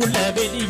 உள்ளக்குள்ள வெளி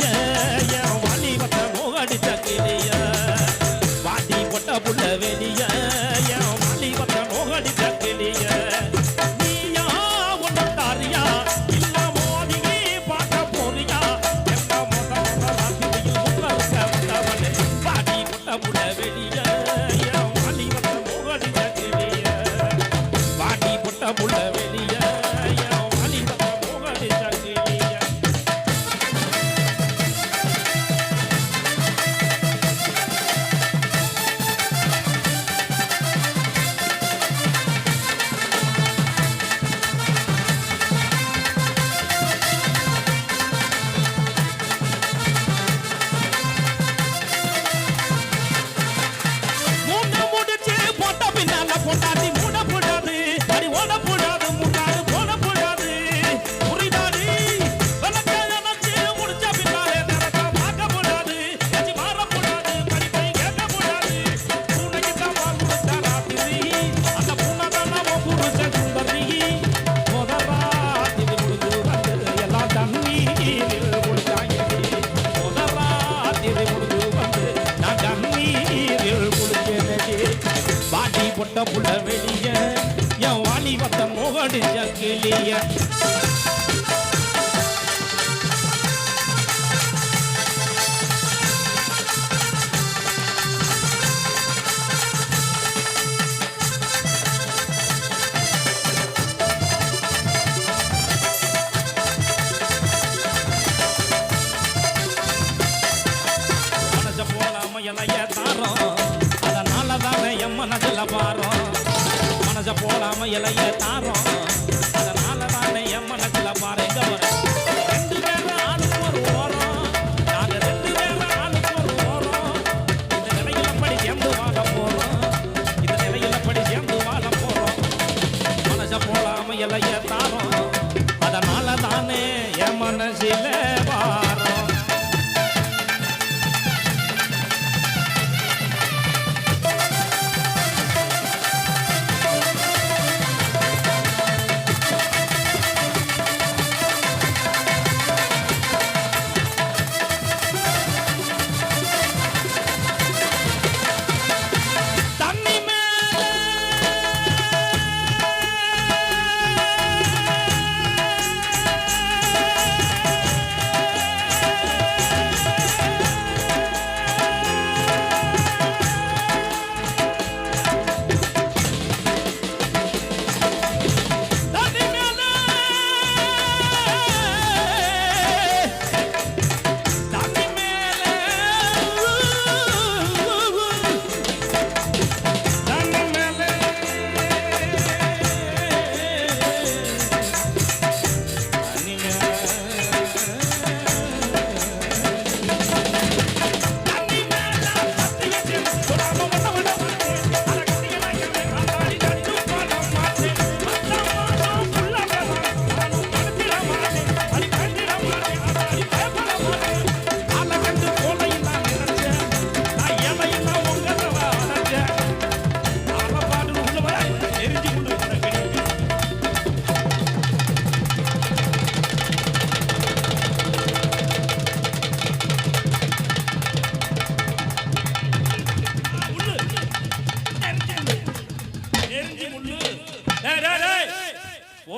புட்ட புட வெளிய என் வாலி வத்த மோகடிச்ச கிளிய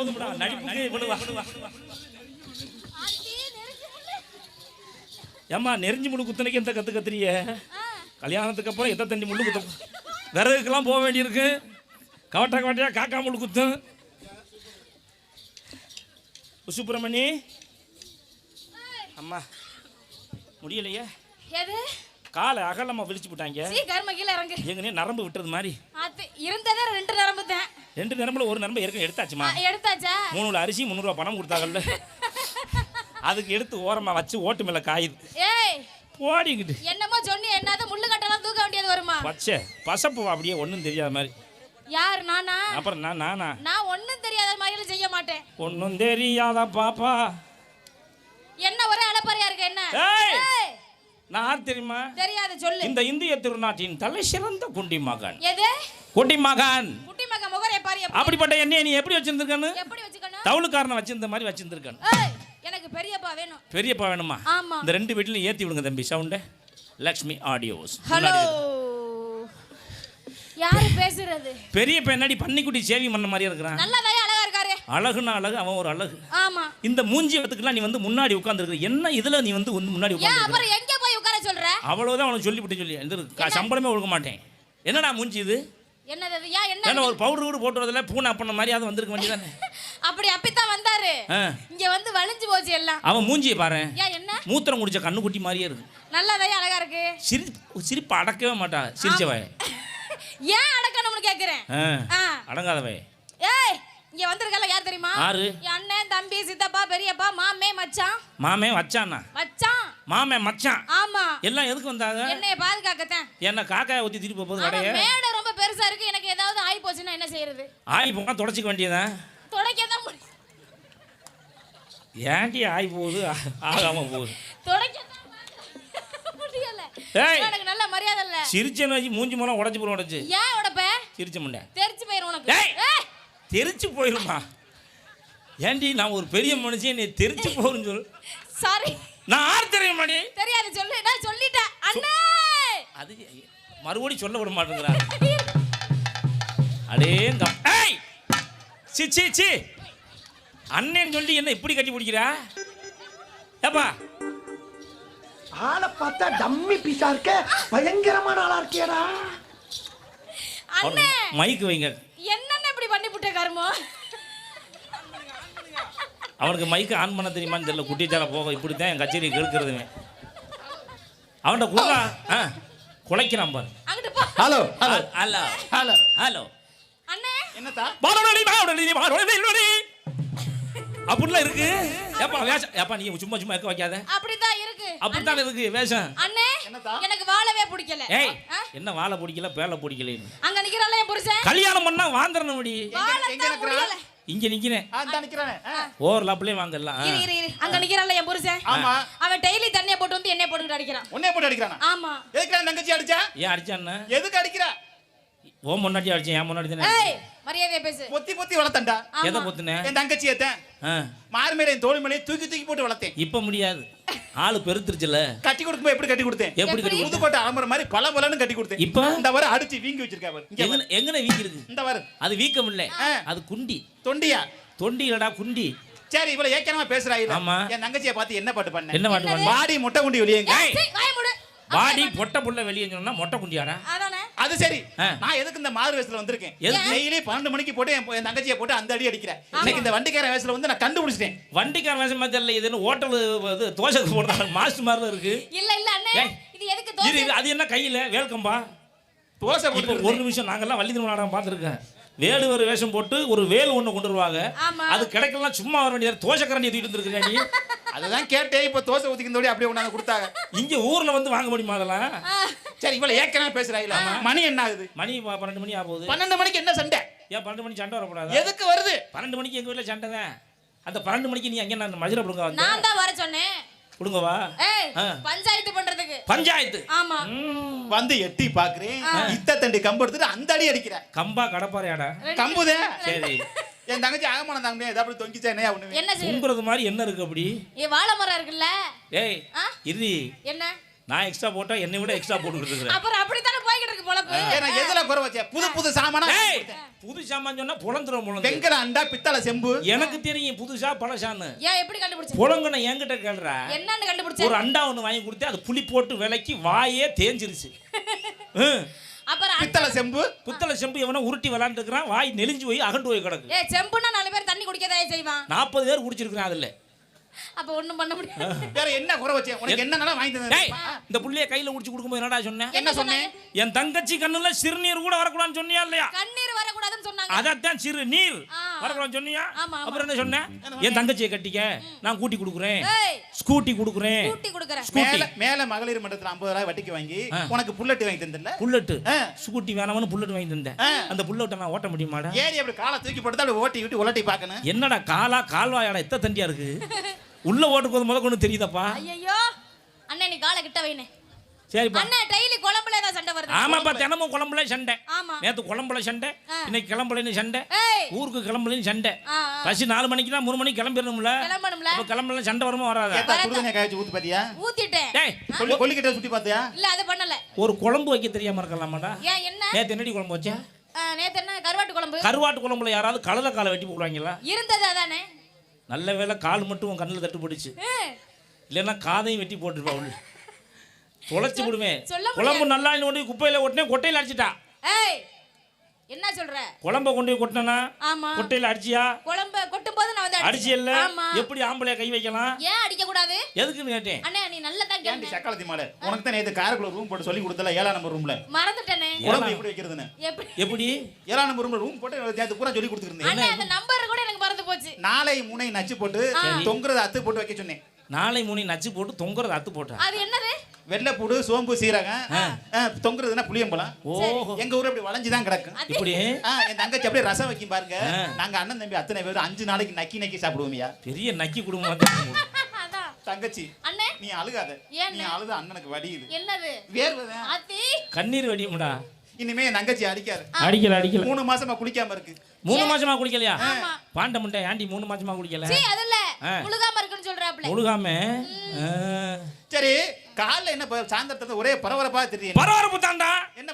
போதும்டா நடிப்புக்கே இவ்வளவா ஏம்மா நெறிஞ்சு முழு குத்தனைக்கு எந்த கற்று கத்துறிய? கல்யாணத்துக்கு அப்புறம் எத்த தண்ணி முள்ளு குத்தும் விறகுக்கெல்லாம் போக வேண்டியிருக்கு. கவட்டா கவட்டையா காக்கா முழு குத்தும் சுப்பிரமணி. அம்மா முடியலையே? காலை அகலமா விழிச்சு விட்டாங்க எங்கனே நரம்பு விட்டது மாதிரி. இருந்ததே ரெண்டு நரம்பு தான். ரெண்டு நரம்புல ஒரு நரம்பு ஏற்கனவே எடுத்தாச்சுமா? எடுத்தாச்சா? மூணு அரிசி முந்நூறுவா பணம் கொடுத்தாங்கல்ல. அதுக்கு எடுத்து ஓரமா வச்சு ஓட்டு மேல காயுது. ஓடிக்கிட்டு. என்னமோ சொன்னி என்னது முள்ளு கட்டெல்லாம் தூக்க வேண்டியது வருமா? வச்சே. பசப்பு அப்படியே ஒன்றும் தெரியாத மாதிரி. யார் நானா? அப்புறம் நான் நானா? நான் ஒன்றும் தெரியாத மாதிரி செய்ய மாட்டேன். ஒன்றும் தெரியாத பாப்பா. என்ன ஒரே அலப்பறையா இருக்கு என்ன? நான் தெரியுமா? தெரியாத சொல்லு. இந்த இந்திய திருநாட்டின் தலை சிறந்த குண்டி மகன் எது? குண்டி மகன் அப்படிப்பட்ட எண்ணெயை நீ எப்படி வச்சிருந்திருக்கனு எப்படி வச்சுக்கணும்? டவுனுக்காரனை வச்சிருந்த மாதிரி வச்சிருந்திருக்கணும். எனக்கு பெரியப்பா வேணும். பெரியப்பா வேணுமா? இந்த ரெண்டு வீட்லையும் ஏத்தி விடுங்க தம்பி சவுண்ட. லக்ஷ்மி ஆடியோஸ். ஹலோ யாரு பேசுறது? பெரியப்பா பெண்ணாடி பன்னிக்குட்டி சேவி பண்ண மாதிரி இருக்கிறான். நல்லாவே அழகா இருக்காரு. அழகுனா அழகு அவன் ஒரு அழகு. ஆமா. இந்த மூஞ்சி வத்துக்குலாம் நீ வந்து முன்னாடி உட்கார்ந்துருக்க என்ன இதுல நீ வந்து முன்னாடி உட்கார்ந்து அப்புறம் எங்க போய் உட்கார சொல்ற? அவ்வளவுதான் அவனுக்கு சொல்லிவிட்டு சொல்லி எந்த சம்பளமே கொடுக்க மாட்டேன். என்னடா மூஞ்சி இது? என்னது? ஏன் என்ன ஒரு பவுடர் கூட போட்டு வரதுல பூனை அப்பண்ண மாதிரி அது வந்திருக்க வேண்டியதானே? அப்படி அப்படித்தான் வந்தாரு. இங்க வந்து வலிஞ்சு போச்சு எல்லாம். அவன் மூஞ்சியை பாரு. என்ன? மூத்திரம் குடிச்ச கண்ணுக்குட்டி மாதிரியே இருக்கு. நல்லா தான் அழகா இருக்கு. சிரி சிரிப்பு அடக்கவே மாட்டா சிரிச்சவன் ஏன் அடக்கணும்னு கேக்குறேன். அடங்காதவன் ஏய் இங்க வந்திருக்கல யார் தெரியுமா? யாரு? அண்ணன் தம்பி சித்தப்பா பெரியப்பா மாமே மச்சான். மாமே வச்சானா மச்சான். மாமே மச்சான். ஆமா. எல்லாம் எதுக்கு வந்தாங்க? என்னைய பாதுகாக்கத்தான். என்ன காக்காயை ஊற்றி திருப்பி போகுது கடையை. மேடை ரொம்ப பெருசா இருக்கு. எனக்கு ஏதாவது ஆயி போச்சுன்னா என்ன செய்யறது? ஆய் போனா தொடச்சிக்க வேண்டியதான் தொடக்க தான் முடியும் ஏன்டி ஆய் போகுது? ஆகாம போகுது. தொடக்க. எனக்கு நல்ல மரியாதை இல்ல. சிரிச்சேன்னு வச்சு மூஞ்சி மூலம் உடச்சு ஏன் உடப்ப? சிரிச்ச முண்டை. தெரிச்சு போயிரும் உனக்கு. தெரிச்சு போயிருமா? ஏன்டி நான் ஒரு பெரிய மனுஷன் நீ தெரிச்சு போகுன்னு சொல்லு. சாரி நான் ஆறு தெரியும் தெரியாது சொல்லு. நான் சொல்லிட்டேன். அண்ணே! மறுபடியும் சொல்ல விட மாட்டேங்கிறா அடேங்க ஏய்! சி சி சி! அண்ணன் சொல்லி என்ன இப்படி கட்டி பிடிக்கிறா? ஏப்பா! ஆளை பார்த்தா டம்மி பீஸா இருக்க. பயங்கரமான ஆளா இருக்கியடா அண்ணே! மைக்கு வைங்க. என்னென்ன இப்படி பண்ணி புட்ட கருமோ? அவனுக்கு மைக்கு ஆன் பண்ண தெரியுமான்னு தெரியல. குட்டிச்சால போக இப்படி தான் என் கச்சேரி கெடுக்கிறதுமே. அவன்கிட்ட குடுறா. ஆ. குலைக்கிறான் பாரு. அங்கிட்டு போ. Hello hello hello hello hello. அண்ணே. என்னத்தா? பாடலி பாடலி பாடலி அப்படிலாம் இருக்கு. ஏப்பா வேஷம். ஏப்பா நீ சும்மா சும்மா இருக்க வைக்காத. அப்படிதான் இருக்கு. அப்படித்தான் இருக்கு வேஷம். அண்ணே? எனக்கு வாழவே பிடிக்கல. ஏய்? என்ன வாழை பிடிக்கல பேலை பிடிக்கலன்னு. அங்க நிக்கிறாள் என் புருஷன்? கல்யாணம் பண்ணா வாந்துடணும் முடி. நிக்கிறான்? முடியல. இங்க நிக்கிறேன். இந்த நிக்கிறானே. ஓவர் லாப்லயே வாங்கலாம். இரு இரு இரு. அங்க நிக்கிறாள் என் புருஷன். ஆமா. அவன் டெய்லி தண்ணிய போட்டு வந்து என்னைய போட்டுக்கிட்டு அடிக்கிறான். உன்னைய போட்டு அடிக்கிறானா? ஆமா. எதுக்கு என் தங்கச்சி அடிச்சா? ஏன் அடிச்சான்னு எதுக்கு அடிக்கிறா? ஓ முன்னாடி அடிச்சேன் என் முன்னாடி தானே ஏய் மரியாதையா பேசு. பொத்தி பொத்தி வளர்த்தண்டா? எதை ஆமா பொத்துனேன் என் தங்கச்சி ஏத்தேன். ஆ, மார் மேலே என் தோல் மேலே தூக்கி தூக்கி போட்டு வளர்த்தேன். இப்ப முடியாது. ஆளு பெருத்துருச்சுல. கட்டி கொடுக்கும்போது எப்படி கட்டி கொடுத்தேன்? எப்படி கட்டி? புதுக்கோட்டை அலம்புற மாதிரி பல பலன்னு கட்டி கொடுத்தேன். இப்ப? இந்த வர அடிச்சு வீங்கி வச்சிருக்கா பாரு. இங்க எங்கன இருக்கு இந்த வர. அது வீக்கம் இல்ல. அது குண்டி. தொண்டியா? தொண்டி இல்லடா குண்டி. சரி இவ்வளவு ஏக்கனமா பேசுறா இல்ல ஆமா. என் தங்கச்சியை பார்த்து என்ன பாட்டு பண்ண? என்ன பாட்டு பாடி முட்டை குண்டி வெளியேங்க. ஏய், சீ, வாயை மூடு. பாடி பொட்டை புள்ள வெளியே சொன்னா மொட்டை குண்டியாடா? அது சரி. நான் எதுக்கு இந்த மாறு வயசுல வந்திருக்கேன்? டெய்லி பன்னெண்டு மணிக்கு போட்டு என் தங்கச்சியை போட்டு அந்த அடி அடிக்கிறேன் இன்னைக்கு இந்த வண்டிக்கார வயசுல வந்து நான் கண்டுபிடிச்சிட்டேன். வண்டிக்கார வேஷம் மாதிரி தெரியல இதுன்னு ஹோட்டல் இது தோசை போடுறாங்க மாஸ்டர் மாதிரி இருக்கு. இல்ல இல்ல அண்ணே. இது எதுக்கு இது தோசை? இது, அது என்ன கையில? வேல்கம்பா? தோசை போட்டு ஒரு நிமிஷம் நாங்கெல்லாம் வள்ளி திரும்ப நாடகம் பார்த்துருக்கேன். வேடுவர் வேஷம் போட்டு ஒரு வேல் ஒன்று கொண்டு வருவாங்க. அது கிடைக்கலாம் சும்மா வர வேண்டியது தோசை கரண்டி தூக்கிட்டு இருந்திருக்கா நீ. அதுதான் கேட்டேன். இப்ப தோசை ஊத்திக்கிறதோட அப்படியே கொண்டாந்து கொடுத்தாங்க. இங்க ஊர்ல வந்து வாங்க முடியுமா அதெல்லாம்? சரி இவ்வளவு ஏக்கனமா பேசுறா இல்ல. மணி என்ன ஆகுது? மணி பன்னெண்டு மணி ஆகுது பன்னெண்டு மணிக்கு என்ன சண்டை? ஏன் பன்னெண்டு மணி சண்டை வரக்கூடாது? எதுக்கு வருது? பன்னெண்டு மணிக்கு எங்க வீட்டுல சண்டை தான். அந்த பன்னெண்டு மணிக்கு நீ அங்கே நான் மதுரை பிடுங்க வந்து? நான் தான் வர சொன்னேன். ஆ. பஞ்சாயத்து பண்றதுக்கு. பஞ்சாயத்து? ஆமா. வந்து எட்டி பாக்குறேன். இத்த தண்டி கம்பு எடுத்துட்டு அந்த அடி அடிக்கிற. கம்பா கடப்பாறையாடா? கம்புதே. சரி. என் தங்கச்சி ஆகமான தாங்க முடியாது. அப்படி தொங்கிச்சா என்னையா ஒண்ணுமே? என்ன செய்ய தூங்குறது மாதிரி என்ன இருக்கு அப்படி? ஏ வாழை மரம் இருக்குல்ல? ஏய்? இறுதி. என்ன? நான் எக்ஸ்ட்ரா போட்டா என்னை விட எக்ஸ்ட்ரா போட்டுக்கிட்டு இருக்கிறேன். அப்புறம் அப்படித்தானே போய்கிட்டு இருக்கு பொழப்பு? ஏன்னா எதுல குறை வச்ச புது புது சாமானா புது சாமான் சொன்னா புலந்துரும் புலந்து வெங்கல அண்டா பித்தளை செம்பு. எனக்கு தெரியும் புதுசா பழசான்னு. ஏன் எப்படி கண்டுபிடிச்ச? புலங்கன என்கிட்ட கேள்றா என்னன்னு கண்டுபிடிச்ச? ஒரு அண்டா ஒன்று வாங்கி கொடுத்து அது புளி போட்டு விலைக்கு வாயே தேஞ்சிருச்சு. ம். அப்புறம் பித்தளை செம்பு. புத்தளை செம்பு எவனோ உருட்டி விளாண்டு இருக்கிறான் வாய் நெலிஞ்சு போய் அகண்டு போய் கிடக்கு. ஏ செம்புன்னா நாலு பேர் தண்ணி குடிக்கதா செய்வான். நாற்பது பேர் குடிச்சிருக்கிறான் அதுல. அப்ப ஒண்ணும் பண்ண முடியாது. வேற என்ன குறை வச்ச? உனக்கு என்னன்னா வாங்கி டேய் தந்தேன் இந்த புள்ளைய கையில குடிச்சு கொடுக்கும்போது என்னடா சொன்னேன் என்ன சொன்னேன் என் தங்கச்சி கண்ணுல சிறுநீர் கூட வரக்கூடாதுன்னு சொன்னியா இல்லையா? கண்ணீர் வரக்கூடாதுன்னு சொன்னாங்க. அதான் சிறு நீர். வரக்கூடாதுன்னு சொன்னியா. அப்புறம் என்ன சொன்னேன் என் தங்கச்சியை கட்டிக்க நான் கூட்டி கொடுக்குறேன். ஸ்கூட்டி கொடுக்குறேன். கூட்டி கொடுக்கறேன். மேல மேல மகளிர் மன்றத்துல ஐம்பது ரூபாய் வட்டிக்கு வாங்கி. உனக்கு புல்லட் வாங்கி தந்தல புல்லட்டு. ஆ. ஸ்கூட்டி வேணாமனு புல்லட் வாங்கி தந்தேன். அந்த புல்லட்டை நான் ஓட்ட முடியுமாடா? ஏறி அப்படி காலை தூக்கி போட்டு அப்படி ஓட்டி விட்டு உலட்டி பார்க்கணும். என்னடா காலா கால்வாயாடா எத்த தண்டியா இருக்கு? உள்ள ஓட்டுக்கு முத கொண்டு தெரியுதாப்பா? ஐயோ அண்ணே நீ காலை கிட்ட வைனே. சரிப்பா. அண்ணா டெய்லி குழம்புல தான் சண்டை வருது. ஆமாப்பா தினமும் குழம்புல சண்டை. ஆமா. நேத்து குழம்புல சண்டை. இன்னைக்கு கிளம்புலன்னு சண்டை ஏய். ஊருக்கு கிளம்புலன்னு சண்டை. பசி நாலு மணிக்கு தான் மூணு மணிக்கு கிளம்பிடணும்ல? கிளம்பணும்ல. அப்ப கிளம்பல சண்டை வருமா வராதா? காய்ச்சி ஊத்து பாத்தியா? ஊத்திட்டேன். டேய் கொல்லி கொல்லிக்கிட்ட சுத்தி பாத்தியா? இல்ல அது பண்ணல. ஒரு குழம்பு வைக்க தெரியாம இருக்கலாமாடா? ஏன் என்ன? நேத்து என்னடி குழம்பு வச்சா? நேத்து என்ன கருவாட்டு குழம்பு? கருவாட்டு குழம்புல யாராவது கழுத காலை வெட்டி போடுவாங்களா? இருந்தது அதானே. நல்ல வேளை கால் மட்டும் உன் கண்ணில் தட்டுப்பட்டுச்சு இல்லைன்னா காதையும் வெட்டி போட்டுருப்பா உள்ள. தொலைச்சி விடுவேன். குழம்பு நல்லா போய் குப்பையில ஒட்டினே கொட்டையில அடிச்சிட்டா. ஏய் என்ன சொல்ற? குழம்ப கொண்டு போய் கொட்டினா ஆமா. கொட்டையில அடிச்சியா? குழம்ப கொட்டும் போது நான் வந்து அடிச்சியல்ல எப்படி ஆம்பளைய கை வைக்கலாம்? ஏன் அடிக்க கூடாது? எதுக்குன்னு கேட்டேன். அண்ணே நீ நல்லா தான் கேளுங்க சக்காலத்தி மாலை? உனக்கு தான் நேத்து காருக்குள்ள ரூம் போட்டு சொல்லி கொடுத்தல ஏழாம் நம்பர் ரூம்ல மறந்துட்டேனே. குழம்பு எப்படி வைக்கிறதுன்னு? எப்படி? எப்படி? ஏழாம் நம்பர் ரூம்ல ரூம் போட்டு நேத்து பூரா சொல்லி கொடுத்துருந்தேன் அண்ணே அந்த நம்பர் மறந்து போச்சு. நாளை முனை நச்சு போட்டு தொங்குறத அத்து போட்டு வைக்க சொன்னேன். நாளை மூணி நச்சு போட்டு தொங்குறது அத்து போட்டா? அது என்னது? வெள்ளைப்பூடு சோம்பு சீரகம் தொங்குறதுன்னா புளியம்பழம். ஓஹோ எங்க ஊர் அப்படி வளைஞ்சு தான் கிடக்கும் இப்படி? என் தங்கச்சி அப்படியே ரசம் வைக்கும் பாருங்க. நாங்க அண்ணன் தம்பி அத்தனை பேர் அஞ்சு நாளைக்கு நக்கி நக்கி சாப்பிடுவோம்யா. பெரிய நக்கி குடும்பம் தங்கச்சி அண்ணே. நீ அழுகாத. நீ அழுத அண்ணனுக்கு வடியுது என்னது? வேர்வை அத்தி கண்ணீர் வடியும்டா. இனிமே என் தங்கச்சி அடிக்காது. அடிக்கல அடிக்கல. மூணு மாசமா குளிக்காம இருக்கு. மூணு மாசமா குளிக்கலையா? ஆமா. பாண்ட முண்டை ஆண்டி மூணு மாசமா குளிக்கல? சீ. முழுகாம இருக்குன்னு சொல்றாப்ல முழுகாம? ஆ. சரி காலைல என்ன சாயந்தரத்துல ஒரே பரபரப்பா தெரியும் பரபரப்பு தாண்டா. என்ன